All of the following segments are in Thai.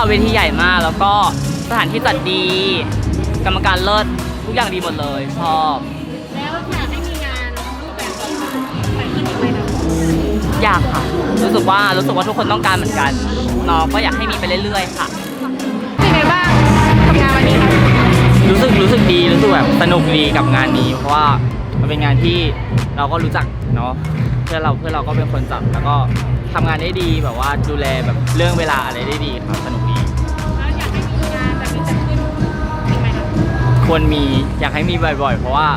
ชอบค่ะเวทีใหญ่มาก แล้วก็สถานที่จัดดี กรรมการเลิศทุกอย่างดีหมดเลยชอบแล้วอยากให้มีงานรูปแบบแบบไปขึ้นอีกไหมคะอยากค่ะ รู้สึกว่ารู้สึกว่าทุกคนต้องการเหมือนกันน้องก็อยากให้มีไปเรื่อยๆค่ะเป็นไงบ้างกับงานวันนี้คะรู้สึกรู้สึกดีรู้สึกแบบสนุกดีกับงานนี้ เพราะว่ามันเป็นงานที่เราก็รู้จักเนาะเพื่อนเราเพื่อนเราก็เป็นคนจัดแล้วก็ ทำงานได้ดีแบบว่าดูแลแบบเรื่องเวลาอะไรได้ดีครับสนุกดี แล้วอยากให้มีงานแบบนี้จัดขึ้นอีกไหมคะควรมีอยากให้มีบ่อยๆ เพราะว่า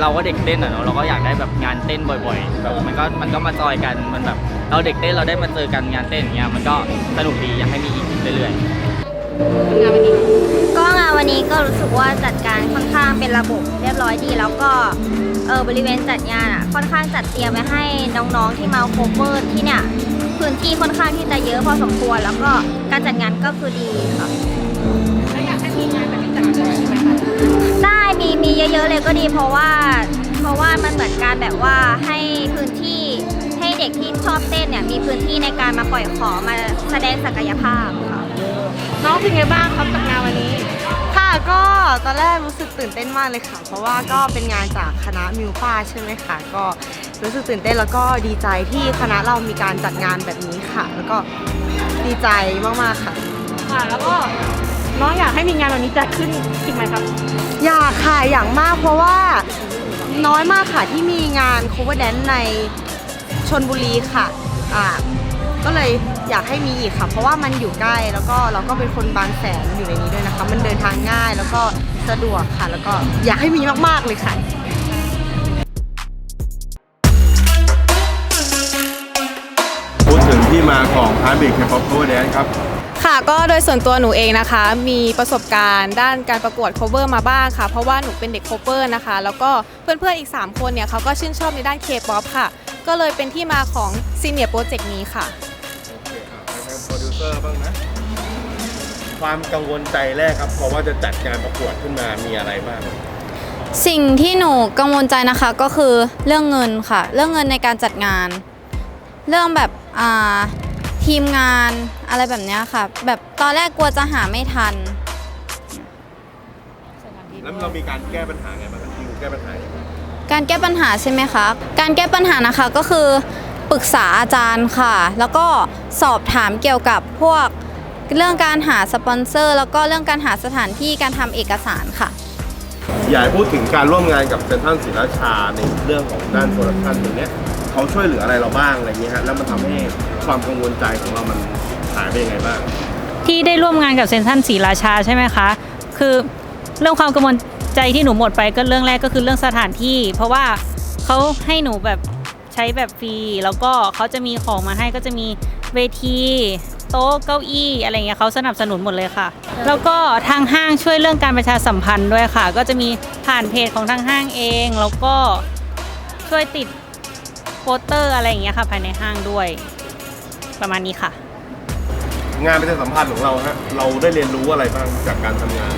เราก็เด็กเต้นอะเนาะเราก็อยากได้แบบงานเต้นบ่อยๆแบบมันก็มันก็มาจอยกันมันแบบเราเด็กเต้นเราได้มาเจอกันงานเต้นอย่างเงี้ยมันก็สนุกดีอยากให้มีอีกเรื่อยๆงานวันนี้ ก็งาน วันนี้ก็รู้สึกว่าจัดการค่อนข้างเป็นระบบเรียบร้อยดี แล้วก็เออบริเวณจัดงานอะค่อนข้างจัดเตรียมไว้ให้น้องๆที่มาโคเวอร์ที่เนี่ยพื้นที่ค่อนข้างที่จะเยอะพอสมควร แล้วก็การจัดงานก็คือดีค่ะแล้วอยากให้มีงานแบบนี้จัดขึ้นอีกไหมคะได้มีมีเยอะๆเลยก็ดีเพราะว่า เพราะว่ามันเหมือนการแบบว่าให้พื้นที่ให้เด็กที่ชอบเต้นเนี่ยมีพื้นที่ในการมาปล่อยของมาแสดงศักยภาพค่ะน้องเป็นไงบ้างครับกับงานวันนี้ค่ะ ก็ตอนแรกรู้สึกตื่นเต้นมากเลยค่ะ เพราะว่าก็เป็นงานจากคณะมิวป้าใช่ไหมคะก็รู้สึกตื่นเต้นแล้วก็ดีใจที่คณะเรามีการจัดงานแบบนี้ค่ะ แล้วก็ดีใจมากๆค่ะค่ะแล้วก็น้องอยากให้มีงานวันนี้จัดขึ้นอีกไหมครับ อยากค่ะอย่างมากเพราะว่าน้อยมากค่ะที่มีงาน cover dance ในชนบุรีค่ะอ่า ก็เลยอยากให้มีอีกค่ะ เพราะว่ามันอยู่ใกล้แล้วก็เราก็เป็นคนบางแสนอยู่ในนี้ด้วยนะคะ มันเดินทางง่ายแล้วก็สะดวกค่ะ แล้วก็อยากให้มีมากๆเลยค่ะพูดถึงที่มาของพาร์ทเบรกแคปอปโคเดนครับค่ะก็โดยส่วนตัวหนูเองนะคะ มีประสบการณ์ด้านการประกวด cover มาบ้างค่ะ เพราะว่าหนูเป็นเด็ก cover นะคะ แล้วก็เพื่อนๆอีก 3 คนเนี่ยเขาก็ชื่นชอบในด้าน K-pop ค่ะ ก็เลยเป็นที่มาของ Senior Project นี้ค่ะ อร์บ้างนะ ความกังวลใจแรกครับ เพราะว่าจะจัดการประกวดขึ้นมามีอะไรบ้างสิ่งที่หนูกังวลใจนะคะก็คือเรื่องเงินค่ะ เรื่องเงินในการจัดงาน เรื่องแบบอ่าทีมงานอะไรแบบเนี้ยค่ะ แบบตอนแรกกลัวจะหาไม่ทัน แล้วเรามีการแก้ปัญหาไงบ้างครับดิวแก้ปัญหายังไง การแก้ปัญหาใช่ไหมคะ การแก้ปัญหานะคะก็คือ ปรึกษาอาจารย์ค่ะ แล้วก็สอบถามเกี่ยวกับพวกเรื่องการหาสปอนเซอร์ แล้วก็เรื่องการหาสถานที่การทำเอกสารค่ะ อยากให้พูดถึงการร่วมงานกับเซนทรัลศรีราชาในเรื่องของด้านโปรดักชันตรงเนี้ยเขาช่วยเหลืออะไรเราบ้างอะไรเงี้ยฮะแล้วมันทำให้ความกังวลใจของเรามันหายไปยังไงบ้าง ที่ได้ร่วมงานกับเซนทรันศรีราชาใช่ไหมคะ คือเรื่องความกังวลใจที่หนูหมดไปก็เรื่องแรกก็คือเรื่องสถานที่ เพราะว่าเขาให้หนูแบบ ใช้แบบฟรี แล้วก็เขาจะมีของมาให้ก็จะมีเวทีโต๊ะเก้าอี้อะไรเงี้ยเขาสนับสนุนหมดเลยค่ะ แล้วก็ทางห้างช่วยเรื่องการประชาสัมพันธ์ด้วยค่ะ ก็จะมีผ่านเพจของทางห้างเอง แล้วก็ช่วยติดโปสเตอร์อะไรอย่างเงี้ยค่ะภายในห้างด้วย ประมาณนี้ค่ะ งานประชาสัมพันธ์ของเราฮะเราได้เรียนรู้อะไรบ้างจากการทำงาน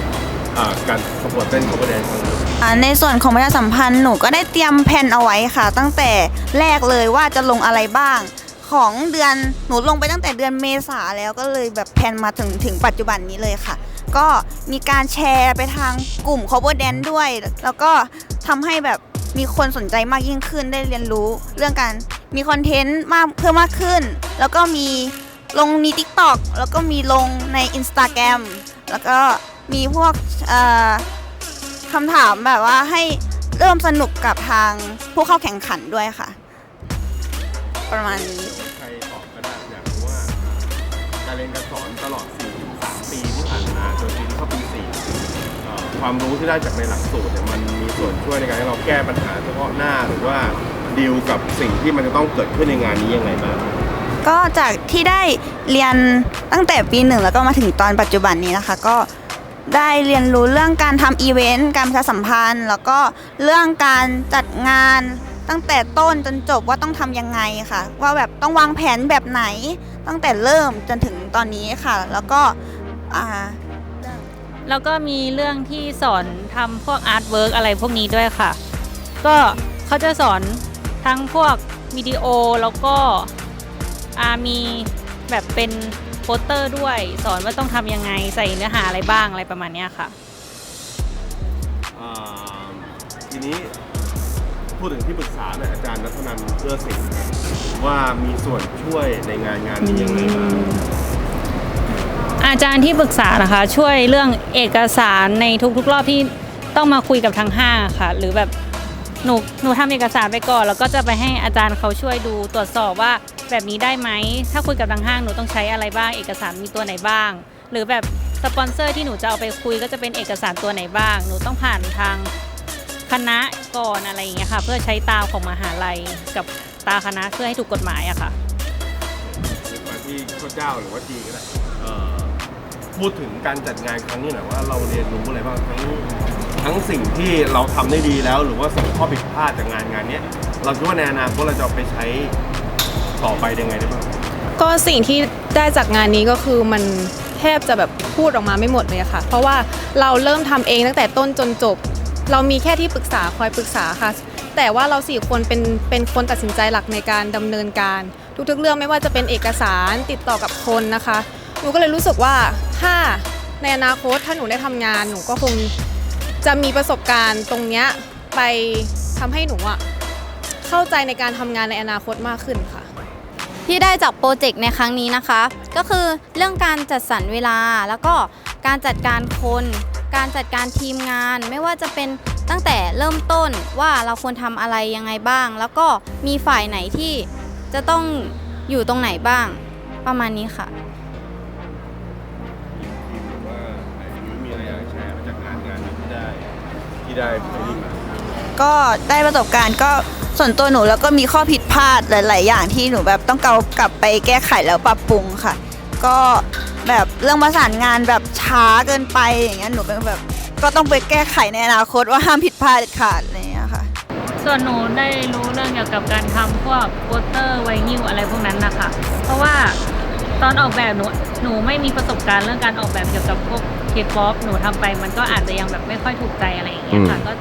อ่าการประกวดเต้นคอมเดี้ครั้งนี้อ่าในส่วนของประชาสัมพันธ์หนูก็ได้เตรียมแผนเอาไว้ค่ะ ตั้งแต่แรกเลยว่าจะลงอะไรบ้าง ของเดือนหนูลงไปตั้งแต่เดือนเมษาแล้วก็เลยแบบแผนมาถึงถึงปัจจุบันนี้เลยค่ะ ก็มีการแชร์ไปทางกลุ่ม cover dance ด้วย แล้วก็ทำให้แบบมีคนสนใจมากยิ่งขึ้นได้เรียนรู้เรื่องการมีคอนเทนต์มากเพิ่มมากขึ้น แล้วก็มีลงใน TikTok แล้วก็มีลงใน Instagram แล้วก็ มีพวกเอ่อคำถามแบบว่าให้เริ่มสนุกกับทางผู้เข้าแข่งขันด้วยค่ะ ประมาณนี้ ใครตอบก็ได้อยากรู้ว่าการเรียนการสอนตลอด 4-3 ปีที่ผ่านมาจนปีนี้เข้าปี4เอ่อความรู้ที่ได้จากในหลักสูตรเนี่ยมันมีส่วนช่วยในการให้เราแก้ปัญหาเฉพาะหน้าหรือว่าดีลกับสิ่งที่มันจะต้องเกิดขึ้นในงานนี้ยังไงบ้างก็จากที่ได้เรียนตั้งแต่ปีหนึ่งแล้วก็มาถึงตอนปัจจุบันนี้นะคะ ก็ ได้เรียนรู้เรื่องการทำอีเวนต์การประชาสัมพันธ์ แล้วก็เรื่องการจัดงานตั้งแต่ต้นจนจบว่าต้องทำยังไงค่ะ ว่าแบบต้องวางแผนแบบไหนตั้งแต่เริ่มจนถึงตอนนี้ค่ะ แล้วก็อ่าแล้วก็มีเรื่องที่สอนทำพวกอาร์ตเวิร์กอะไรพวกนี้ด้วยค่ะ ก็เขาจะสอนทั้งพวกวิดีโอแล้วก็อ่ามีแบบเป็น โปสเตอร์ด้วย สอนว่าต้องทำยังไงใส่เนื้อหาอะไรบ้างอะไรประมาณเนี้ยค่ะ อ่าทีนี้พูดถึงที่ปรึกษาเนี่ยอาจารย์นัทนันเพื่อสิ่งห์ครับว่ามีส่วนช่วยในงานงานนี้ยังไงบ้างอาจารย์ที่ปรึกษานะคะ ช่วยเรื่องเอกสารในทุกๆ รอบที่ต้องมาคุยกับทางห้างค่ะ หรือแบบหนูหนูทำเอกสารไปก่อน แล้วก็จะไปให้อาจารย์เขาช่วยดูตรวจสอบว่า แบบนี้ได้ไหม ถ้าคุยกับทางห้างหนูต้องใช้อะไรบ้าง เอกสารมีตัวไหนบ้าง หรือแบบสปอนเซอร์ที่หนูจะเอาไปคุยก็จะเป็นเอกสารตัวไหนบ้าง หนูต้องผ่านทางคณะก่อนอะไรอย่างเงี้ยค่ะ เพื่อใช้ตาของมหาลัยกับตาคณะเพื่อให้ถูกกฎหมายอะค่ะ มาที่ข้าเจ้าหรือว่าจีก็ได้เอ่อพูดถึงการจัดงานครั้งนี้หน่อยว่าเราเรียนรู้อะไรบ้างทั้งทั้งสิ่งที่เราทำได้ดีแล้ว หรือว่าสิ่งข้อผิดพลาดจากงานงานเนี้ยเราคิดว่าในอนาคตเราจะเอาไปใช้ ต่อไปยังไงได้บ้างก็สิ่งที่ได้จากงานนี้ก็คือมันแทบจะแบบพูดออกมาไม่หมดเลยอะค่ะ เพราะว่าเราเริ่มทำเองตั้งแต่ต้นจนจบ เรามีแค่ที่ปรึกษาคอยปรึกษาค่ะ แต่ว่าเราสี่คนเป็นเป็นคนตัดสินใจหลักในการดำเนินการ ทุกๆเรื่องไม่ว่าจะเป็นเอกสารติดต่อกับคนนะคะหนูก็เลยรู้สึกว่าถ้าในอนาคตถ้าหนูได้ทำงานหนูก็คงจะมีประสบการณ์ตรงเนี้ยไปทำให้หนูอะเข้าใจในการทำงานในอนาคตมากขึ้นค่ะ ที่ได้จากโปรเจกต์ในครั้งนี้นะคะ ก็คือเรื่องการจัดสรรเวลา แล้วก็การจัดการคน การจัดการทีมงาน ไม่ว่าจะเป็นตั้งแต่เริ่มต้นว่าเราควรทำอะไรยังไงบ้าง แล้วก็มีฝ่ายไหนที่จะต้องอยู่ตรงไหนบ้าง ประมาณนี้ค่ะทีมหรือว่าไอ้ยุ้ยมีอะไรอยากจะแชร์มาจากงานงานนี้ที่ได้ที่ได้ไปนี่มาก็ได้ประสบการณ์ก็ ส่วนตัวหนูแล้วก็มีข้อผิดพลาดหลาย ๆ อย่างที่หนูแบบต้องเกากลับไปแก้ไขแล้วปรับปรุงค่ะ ก็แบบเรื่องประสานงานแบบช้าเกินไปอย่างเงี้ยหนูเป็นแบบก็ต้องไปแก้ไขในอนาคตว่าห้ามผิดพลาดเด็ดขาดอะไรอย่างเงี้ยค่ะ ส่วนหนูได้รู้เรื่องเกี่ยวกับการทำพวกโปสเตอร์ไวนิลอะไรพวกนั้นนะคะ เพราะว่าตอนออกแบบหนูหนูไม่มีประสบการณ์เรื่องการออกแบบเกี่ยวกับพวกเคป๊อปหนูทำไปมันก็อาจจะยังแบบไม่ค่อยถูกใจอะไรอย่างเงี้ยค่ะ ก็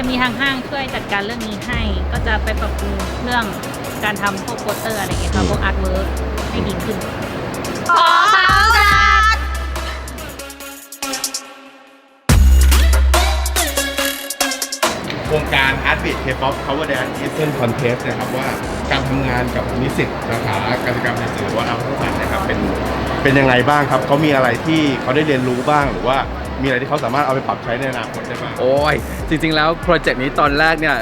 จะมีทางห้างช่วยจัดการเรื่องนี้ให้ ก็จะไปปรับปรุงเรื่องการทำพวกโปสเตอร์อะไรอย่างเงี้ยค่ะพวกอาร์ตเวิร์กให้ดีขึ้น ขอเขาจัดโครงการ Art Beat K-pop Cover Dance Asian Contest นะครับว่าการทำงานกับนิสิตสาขาการจัดการสื่อหรือว่าอาร์ตนะครับเป็นเป็นยังไงบ้างครับเขามีอะไรที่เขาได้เรียนรู้บ้างหรือว่า มีอะไรที่เขาสามารถเอาไปปรับใช้ในอนาคตได้บ้าง โอ้ย จริงๆ แล้วโปรเจกต์นี้ตอนแรกเนี่ย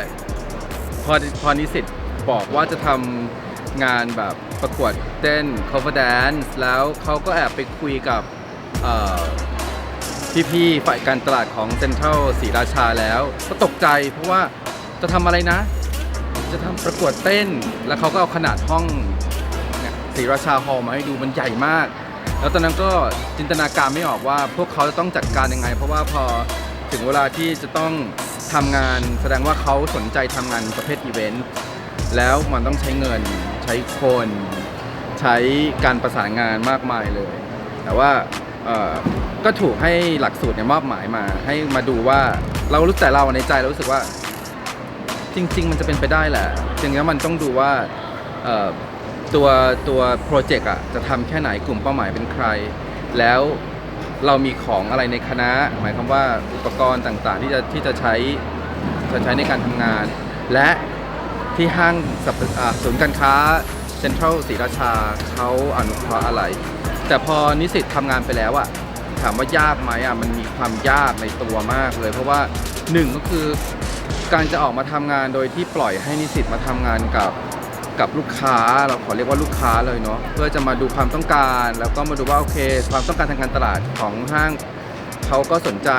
พอพอนิสิตบอกว่าจะทำงานแบบประกวดเต้น cover dance แล้วเขาก็แอบไปคุยกับพี่ๆ ฝ่ายการตลาดของเซ็นทรัลศรีราชาแล้ว ก็ตกใจเพราะว่าจะทำอะไรนะ จะทำประกวดเต้น แล้วเขาก็เอาขนาดห้องเนี่ยศรีราชาฮอลมาให้ดูมันใหญ่มาก แล้วตอนนั้นก็จินตนาการไม่ออกว่าพวกเขาจะต้องจัดการยังไง เพราะว่าพอถึงเวลาที่จะต้องทำงานแสดงว่าเขาสนใจทำงานประเภทอีเวนต์แล้วมันต้องใช้เงิน ใช้คน ใช้การประสานงานมากมายเลย แต่ว่าก็ถูกให้หลักสูตรเนี่ยมอบหมายมา ให้มาดูว่าเรารู้แต่เราในใจเรารู้สึกว่า จริง ๆ มันจะเป็นไปได้แหละจริงๆแล้วมันต้องดูว่า ตัวตัวโปรเจกต์อะจะทำแค่ไหนกลุ่มเป้าหมายเป็นใคร แล้วเรามีของอะไรในคณะ หมายความว่าอุปกรณ์ต่างๆ ที่จะที่จะใช้จะใช้ในการทำงาน และที่ห้างสรรพอ่าศูนย์การค้าเซ็นทรัลศรีราชาเขาอนุเคราะห์อะไร แต่พอนิสิตทำงานไปแล้วอะถามว่ายากไหมอะมันมีความยากในตัวมากเลย เพราะว่าหนึ่งก็คือการจะออกมาทำงานโดยที่ปล่อยให้นิสิตมาทำงานกับ กับลูกค้าเราขอเรียกว่าลูกค้าเลยเนาะเพื่อจะมาดูความต้องการ แล้วก็มาดูว่าโอเค ความต้องการทางการตลาดของห้างเขาก็สนใจ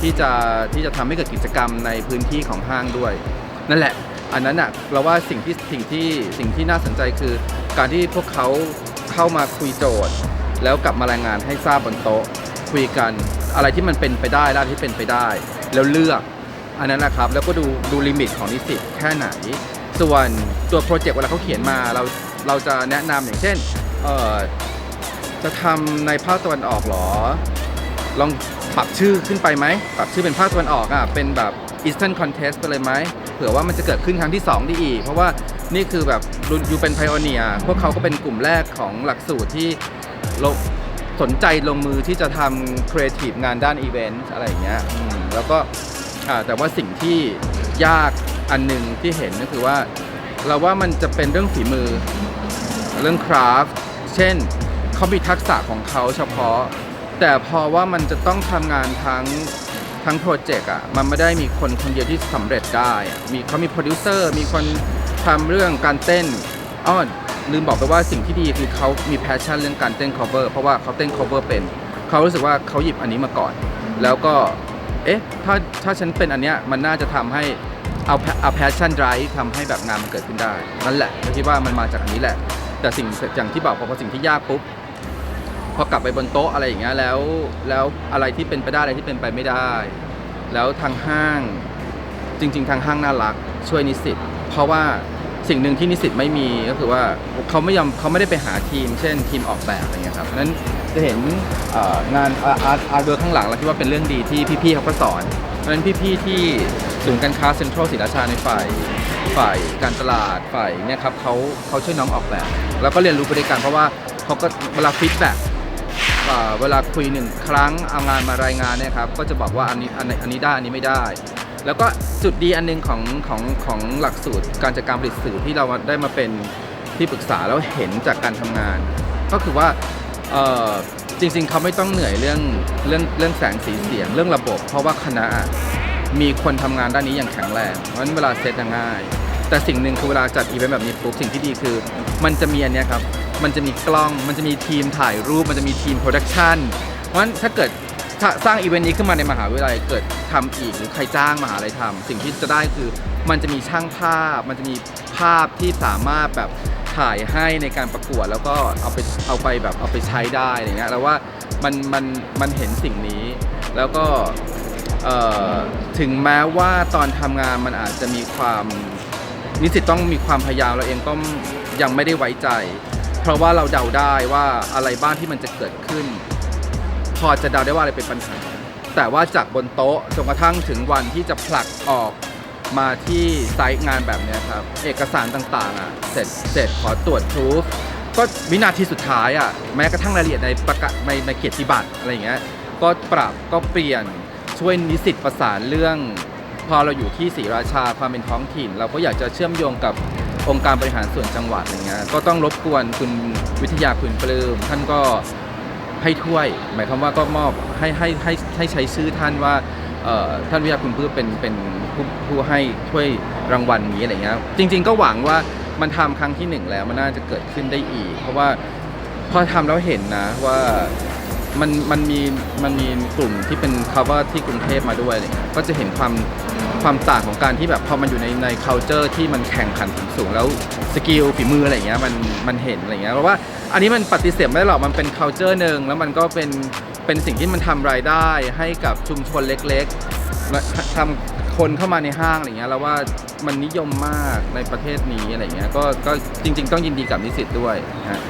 ที่จะที่จะทำให้เกิดกิจกรรมในพื้นที่ของห้างด้วย นั่นแหละ อันนั้นอะเราว่าสิ่งที่สิ่งที่สิ่งที่น่าสนใจคือ การที่พวกเขาเข้ามาคุยโจทย์ แล้วกลับมารายงานให้ทราบบนโต๊ะคุยกันอะไรที่มันเป็นไปได้และที่เป็นไปได้ แล้วเลือกอันนั้นนะครับแล้วก็ดูดูลิมิตของนิสิตแค่ไหน ส่วนตัวโปรเจกต์เวลาเขาเขียนมาเราเราจะแนะนำอย่างเช่นเออจะทำในภาคตะวันออกหรอ ลองปรับชื่อขึ้นไปไหมปรับชื่อเป็นภาคตะวันออกอะเป็นแบบ Eastern Contest ไปเลยไหมเผื่อว่ามันจะเกิดขึ้นครั้งที่ 2 ได้อีก เพราะว่านี่คือแบบยูเป็นไพโอเนียพวกเขาก็เป็นกลุ่มแรกของหลักสูตรที่ลงสนใจลงมือที่จะทำครีเอทีฟงานด้านอีเวนต์อะไรอย่างเงี้ยแล้วก็แต่ว่าสิ่งที่ยาก อันหนึ่งที่เห็นก็คือว่า เราว่ามันจะเป็นเรื่องฝีมือ เรื่องคราฟเช่นเขามีทักษะของเขาเฉพาะ แต่พอว่ามันจะต้องทำงานทั้งทั้งโปรเจกต์อะมันไม่ได้มีคนคนเดียวที่สำเร็จได้อะมีเขามีโปรดิวเซอร์มีคนทำเรื่องการเต้นอ้อลืมบอกไปว่าสิ่งที่ดีคือเขามีแพชชั่นเรื่องการเต้น cover เพราะว่าเขาเต้น cover เป็นเขารู้สึกว่าเขาหยิบอันนี้มาก่อน แล้วก็ เอ๊ะ ถ้าถ้าฉันเป็นอันเนี้ยมันน่าจะทำให้ เอาเอา passion drive ทำให้แบบงานมันเกิดขึ้นได้ นั่นแหละก็คิดว่ามันมาจากนนี้แหละ แต่สิ่งอย่างที่บอกพอสิ่งที่ยากปุ๊บพอกลับไปบนโต๊ะอะไรอย่างเงี้ยแล้วแล้วอะไรที่เป็นไปได้อะไรที่เป็นไปไม่ได้ แล้วทางห้างจริง ๆ ทางห้างน่ารักช่วยนิสิตเพราะว่าสิ่งหนึ่งที่นิสิตไม่มีก็คือว่าเขาไม่ยอมเขาไม่ได้ไปหาทีม เช่นทีมออกแบบอะไรเงี้ยครับนั้นจะเห็นเอ่องานอาร์ตอาร์ตเวิร์ข้างหลังเราคิดว่าเป็นเรื่องดีที่พี่ๆเขาก็สอนเพราะฉะนั้นพี่ๆที่ ศูนย์การค้าเซ็นทรัลศรีราชาในฝ่ายฝ่ายการตลาดฝ่ายเนี่ยครับเขาเขาช่วยน้องออกแบบ แล้วก็เรียนรู้ไปด้วยกันเพราะว่าเขาก็เวลาฟีดแบ็กเวลาคุยหนึ่งครั้งเอางานมารายงานเนี่ยครับก็จะบอกว่าอันนี้อันนี้อันนี้ได้อันนี้ไม่ได้ แล้วก็จุดดีอันหนึงของของของหลักสูตรการจัดการผลิตสื่อที่เราได้มาเป็นที่ปรึกษาแล้วเห็นจากการทำงาน ก็คือว่าจริงๆเขาไม่ต้องเหนื่อยเรื่องเรื่องเรื่องแสงสีเสียงเรื่องระบบ เพราะว่าคณะ มีคนทำงานด้านนี้อย่างแข็งแรง เพราะฉะนั้นเวลาเซตง่าย แต่สิ่งหนึ่งคือเวลาจัดอีเวนต์แบบนี้ปุ๊บสิ่งที่ดีคือ มันจะมีอันนี้ครับ มันจะมีกล้อง มันจะมีทีมถ่ายรูป มันจะมีทีมโปรดักชันเพราะฉะนั้นถ้าเกิดสร้างอีเวนต์นี้ขึ้นมาในมหาวิทยาลัยเกิดทำอีกหรือใครจ้างมหาลัยทำสิ่งที่จะได้คือ มันจะมีช่างภาพ มันจะมีภาพที่สามารถแบบถ่ายให้ในการประกวดแล้วก็เอาไปเอาไปแบบเอาไปใช้ได้อะไรเงี้ยแล้วว่ามันมันมันเห็นสิ่งนี้ แล้วก็ ถึงแม้ว่าตอนทำงานมันอาจจะมีความนิสิตต้องมีความพยายามเราเองก็ยังไม่ได้ไว้ใจ เพราะว่าเราเดาได้ว่าอะไรบ้างที่มันจะเกิดขึ้น พอจะเดาได้ว่าอะไรเป็นปัญหา แต่ว่าจากบนโต๊ะจนกระทั่งถึงวันที่จะผลักออกมาที่ไซต์งานแบบนี้ครับ เอกสารต่างๆอะเสร็จเสร็จขอตรวจพรูฟก็วินาทีสุดท้ายอะแม้กระทั่งรายละเอียดในประกาศในในเกียรติบัตรอะไรอย่างเงี้ยก็ปรับก็เปลี่ยน ช่วยนิสิตประสานเรื่อง พอเราอยู่ที่ศรีราชาความเป็นท้องถิ่น เราก็อยากจะเชื่อมโยงกับองค์การบริหารส่วนจังหวัดอะไรเงี้ยก็ต้องรบกวนคุณวิทยาคุณปลื้มท่านก็ให้ถ้วย หมายความว่าก็มอบให้ให้ให้ให้ใช้ชื่อท่านว่าท่านวิทยาคุณปลื้มเป็นเป็นผู้ผู้ให้ถ้วยรางวัลนี้อะไรเงี้ยจริง ๆ ก็หวังว่ามันทำครั้งที่หนึ่งแล้วมันน่าจะเกิดขึ้นได้อีก เพราะว่าพอทำแล้วเห็นนะว่า มันมันมีมันมีกลุ่มที่เป็น cover ที่กรุงเทพมาด้วยเงี้ยก็จะเห็นความความต่างของการที่แบบพอมันอยู่ในใน culture ที่มันแข่งขันสูงแล้วสกิลฝีมืออะไรอย่างเงี้ยมันมันเห็นอะไรเงี้ยเพราะว่าอันนี้มันปฏิเสธไม่ได้หรอกมันเป็น culture หนึ่งแล้วมันก็เป็นเป็นสิ่งที่มันทำรายได้ให้กับชุมชนเล็กๆและทำคนเข้ามาในห้างอะไรเงี้ยแล้วว่ามันนิยมมากในประเทศนี้อะไรเงี้ยก็ก็จริง ๆ ต้องยินดีกับนิสิตด้วยนะฮะ